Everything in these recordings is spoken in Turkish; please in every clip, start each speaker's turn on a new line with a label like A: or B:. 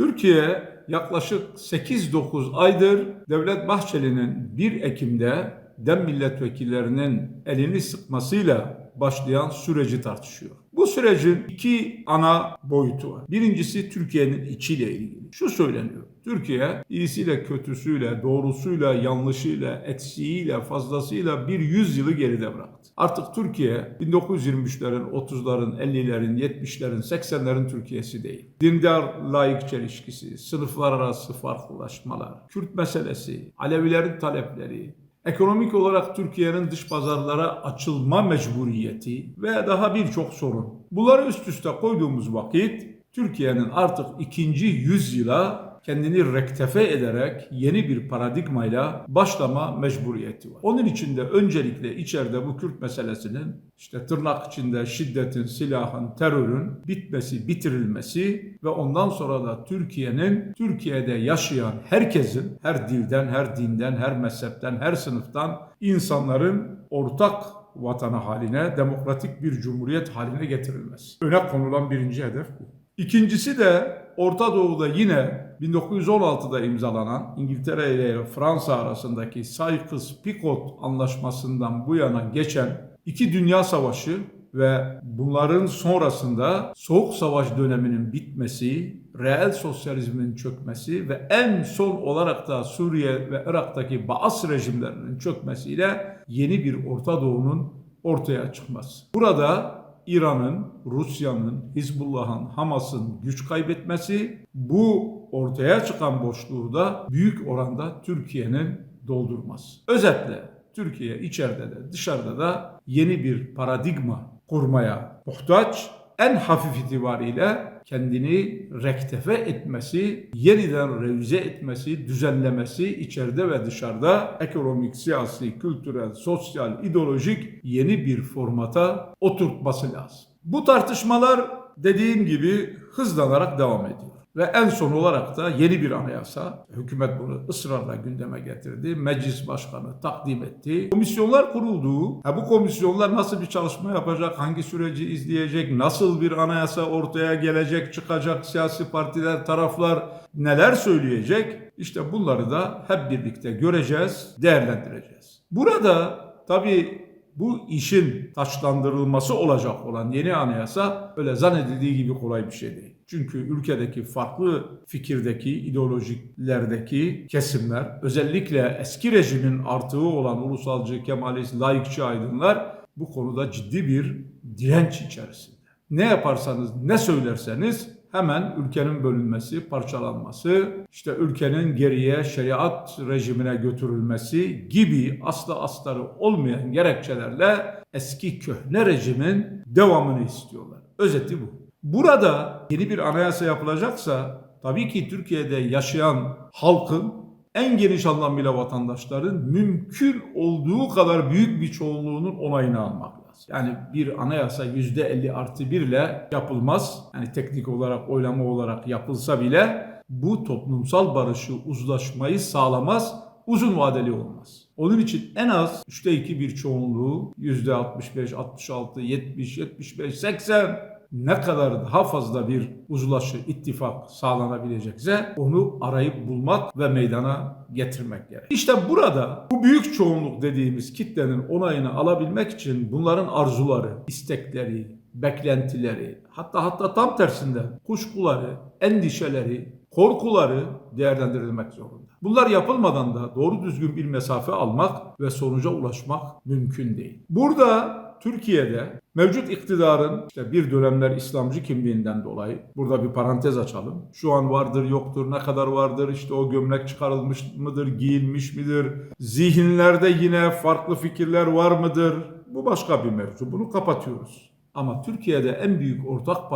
A: Türkiye yaklaşık 8-9 aydır Devlet Bahçeli'nin 1 Ekim'de DEM milletvekillerinin elini sıkmasıyla başlayan süreci tartışıyor. Bu sürecin iki ana boyutu var. Birincisi Türkiye'nin içiyle ilgili. Şu söyleniyor. Türkiye iyisiyle kötüsüyle, doğrusuyla, yanlışıyla, eksiğiyle, fazlasıyla bir yüzyılı geride bıraktı. Artık Türkiye 1923'lerin, 30'ların, 50'lerin, 70'lerin, 80'lerin Türkiye'si değil. Dindar laik çelişkisi, sınıflar arası farklılaşmalar, Kürt meselesi, Alevilerin talepleri, Ekonomik olarak Türkiye'nin dış pazarlara açılma mecburiyeti ve daha birçok sorun. Bunları üst üste koyduğumuz vakit Türkiye'nin artık ikinci yüzyıla kendini rektefe ederek yeni bir paradigmayla başlama mecburiyeti var. Onun için de öncelikle içeride bu Kürt meselesinin işte tırnak içinde şiddetin, silahın, terörün bitmesi, bitirilmesi ve ondan sonra da Türkiye'nin Türkiye'de yaşayan herkesin her dilden, her dinden, her mezhepten, her sınıftan insanların ortak vatanı haline, demokratik bir cumhuriyet haline getirilmesi. Öne konulan birinci hedef bu. İkincisi de Orta Doğu'da yine 1916'da imzalanan İngiltere ile Fransa arasındaki Sykes-Picot anlaşmasından bu yana geçen iki dünya savaşı ve bunların sonrasında Soğuk Savaş döneminin bitmesi, reel sosyalizmin çökmesi ve en son olarak da Suriye ve Irak'taki Baas rejimlerinin çökmesiyle yeni bir Orta Doğu'nun ortaya çıkması. Burada İran'ın, Rusya'nın, Hizbullah'ın, Hamas'ın güç kaybetmesi bu ortaya çıkan boşluğu da büyük oranda Türkiye'nin doldurması. Özetle Türkiye içeride de dışarıda da yeni bir paradigma kurmaya muhtaç. En hafif itibariyle kendini rektefe etmesi, yeniden revize etmesi, düzenlemesi içeride ve dışarıda ekonomik, siyasi, kültürel, sosyal, ideolojik yeni bir formata oturtması lazım. Bu tartışmalar dediğim gibi hızlanarak devam ediyor. Ve en son olarak da yeni bir anayasa, hükümet bunu ısrarla gündeme getirdi, meclis başkanı takdim etti. Komisyonlar kuruldu. Ha, bu komisyonlar nasıl bir çalışma yapacak, hangi süreci izleyecek, nasıl bir anayasa ortaya gelecek, çıkacak, siyasi partiler, taraflar neler söyleyecek? İşte bunları da hep birlikte göreceğiz, değerlendireceğiz. Burada tabii bu işin taçlandırılması olacak olan yeni anayasa öyle zannedildiği gibi kolay bir şey değil. Çünkü ülkedeki farklı fikirdeki, ideolojilerdeki kesimler, özellikle eski rejimin artığı olan ulusalcı, kemalist, laikçi aydınlar bu konuda ciddi bir direnç içerisinde. Ne yaparsanız, ne söylerseniz hemen ülkenin bölünmesi, parçalanması, işte ülkenin geriye şeriat rejimine götürülmesi gibi asla astarı olmayan gerekçelerle eski köhne rejimin devamını istiyorlar. Özeti bu. Burada yeni bir anayasa yapılacaksa tabii ki Türkiye'de yaşayan halkın en geniş anlamıyla vatandaşların mümkün olduğu kadar büyük bir çoğunluğunun onayını almak lazım. Yani bir anayasa %50 artı 1 ile yapılmaz. Yani teknik olarak oylama olarak yapılsa bile bu toplumsal barışı, uzlaşmayı sağlamaz, uzun vadeli olmaz. Onun için en az 3'te 2 bir çoğunluğu %65, 66, 70, 75, 80 ne kadar daha fazla bir uzlaşı, ittifak sağlanabilecekse onu arayıp bulmak ve meydana getirmek gerek. İşte burada bu büyük çoğunluk dediğimiz kitlenin onayını alabilmek için bunların arzuları, istekleri, beklentileri, hatta hatta tam tersinden kuşkuları, endişeleri, korkuları değerlendirilmek zorunda. Bunlar yapılmadan da doğru düzgün bir mesafe almak ve sonuca ulaşmak mümkün değil. Burada Türkiye'de mevcut iktidarın işte bir dönemler İslamcı kimliğinden dolayı burada bir parantez açalım. Şu an vardır yoktur ne kadar vardır işte o gömlek çıkarılmış mıdır giyilmiş midir? Zihinlerde yine farklı fikirler var mıdır? Bu başka bir mevzu bunu kapatıyoruz. Ama Türkiye'de en büyük ortak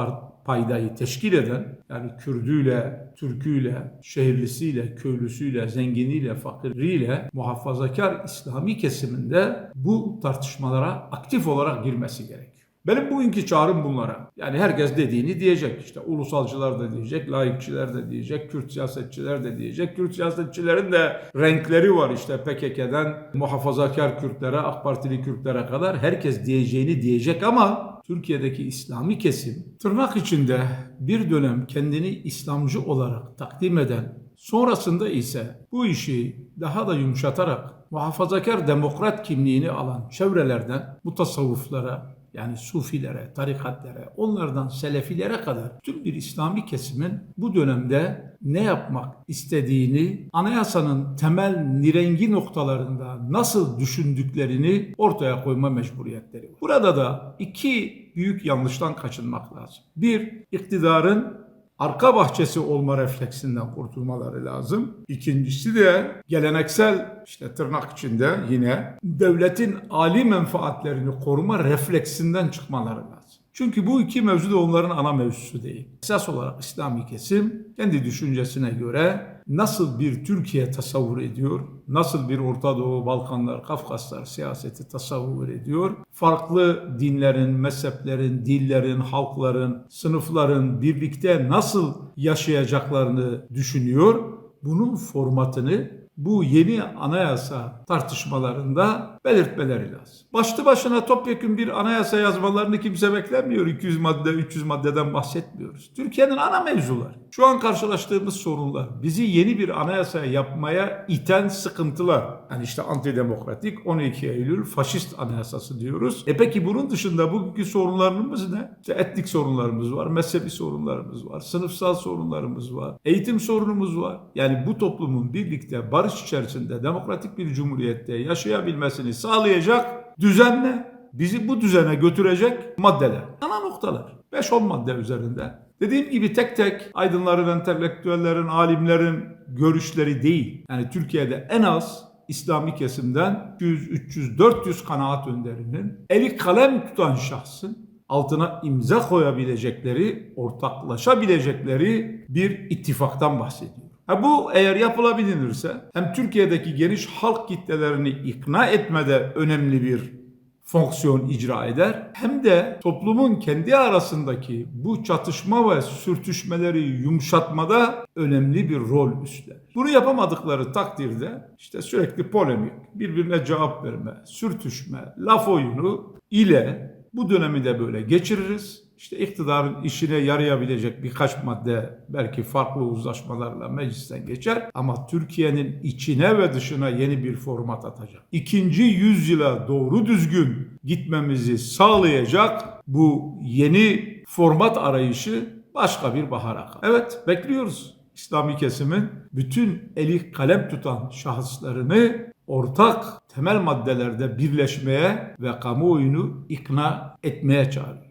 A: paydayı teşkil eden yani Kürdüyle, Türküyle, şehirlisiyle, köylüsüyle, zenginiyle, fakiriyle muhafazakar İslami kesiminde bu tartışmalara aktif olarak girmesi gerekiyor. Benim bugünkü çağrım bunlara. Yani herkes dediğini diyecek. İşte ulusalcılar da diyecek, laikçiler de diyecek, Kürt siyasetçiler de diyecek. Kürt siyasetçilerin de renkleri var işte PKK'den muhafazakar Kürtlere, AK Partili Kürtlere kadar herkes diyeceğini diyecek ama Türkiye'deki İslami kesim tırnak içinde bir dönem kendini İslamcı olarak takdim eden sonrasında ise bu işi daha da yumuşatarak muhafazakar demokrat kimliğini alan çevrelerden bu tasavvuflara yani sufilere, tarikatlere, onlardan selefilere kadar tüm bir İslami kesimin bu dönemde ne yapmak istediğini, anayasanın temel nirengi noktalarında nasıl düşündüklerini ortaya koyma mecburiyetleri var. Burada da iki büyük yanlıştan kaçınmak lazım. Bir, iktidarın arka bahçesi olma refleksinden kurtulmaları lazım. İkincisi de geleneksel işte tırnak içinde yine devletin ali menfaatlerini koruma refleksinden çıkmaları lazım. Çünkü bu iki mevzu da onların ana mevzusu değil. Esas olarak İslami kesim kendi düşüncesine göre nasıl bir Türkiye tasavvur ediyor, nasıl bir Orta Doğu, Balkanlar, Kafkaslar siyaseti tasavvur ediyor, farklı dinlerin, mezheplerin, dillerin, halkların, sınıfların birlikte nasıl yaşayacaklarını düşünüyor, bunun formatını bu yeni anayasa tartışmalarında belirtmeleri lazım. Başlı başına topyekun bir anayasa yazmalarını kimse beklemiyor. 200 madde, 300 maddeden bahsetmiyoruz. Türkiye'nin ana mevzuları. Şu an karşılaştığımız sorunlar, bizi yeni bir anayasa yapmaya iten sıkıntılar. Yani işte antidemokratik 12 Eylül faşist anayasası diyoruz. E peki bunun dışında bugünkü sorunlarımız ne? İşte etnik sorunlarımız var, mezhebi sorunlarımız var, sınıfsal sorunlarımız var, eğitim sorunumuz var. Yani bu toplumun birlikte barış içerisinde demokratik bir cumhuriyette yaşayabilmesini sağlayacak düzenle bizi bu düzene götürecek maddeler. Ana noktalar. 5-10 madde üzerinde. Dediğim gibi tek tek aydınların, entelektüellerin, alimlerin görüşleri değil. Yani Türkiye'de en az İslami kesimden 100, 300, 400 kanaat önderinin eli kalem tutan şahsın altına imza koyabilecekleri, ortaklaşabilecekleri bir ittifaktan bahsediyor. Ha bu eğer yapılabilirse hem Türkiye'deki geniş halk kitlelerini ikna etmede önemli bir fonksiyon icra eder hem de toplumun kendi arasındaki bu çatışma ve sürtüşmeleri yumuşatmada önemli bir rol üstlenir. Bunu yapamadıkları takdirde işte sürekli polemik, birbirine cevap verme, sürtüşme, laf oyunu ile bu dönemi de böyle geçiririz. İşte iktidarın işine yarayabilecek birkaç madde belki farklı uzlaşmalarla meclisten geçer ama Türkiye'nin içine ve dışına yeni bir format atacak. İkinci yüzyıla doğru düzgün gitmemizi sağlayacak bu yeni format arayışı başka bir bahara kalır. Evet bekliyoruz. İslami kesimin bütün eli kalem tutan şahıslarını ortak temel maddelerde birleşmeye ve kamuoyunu ikna etmeye çağırıyor.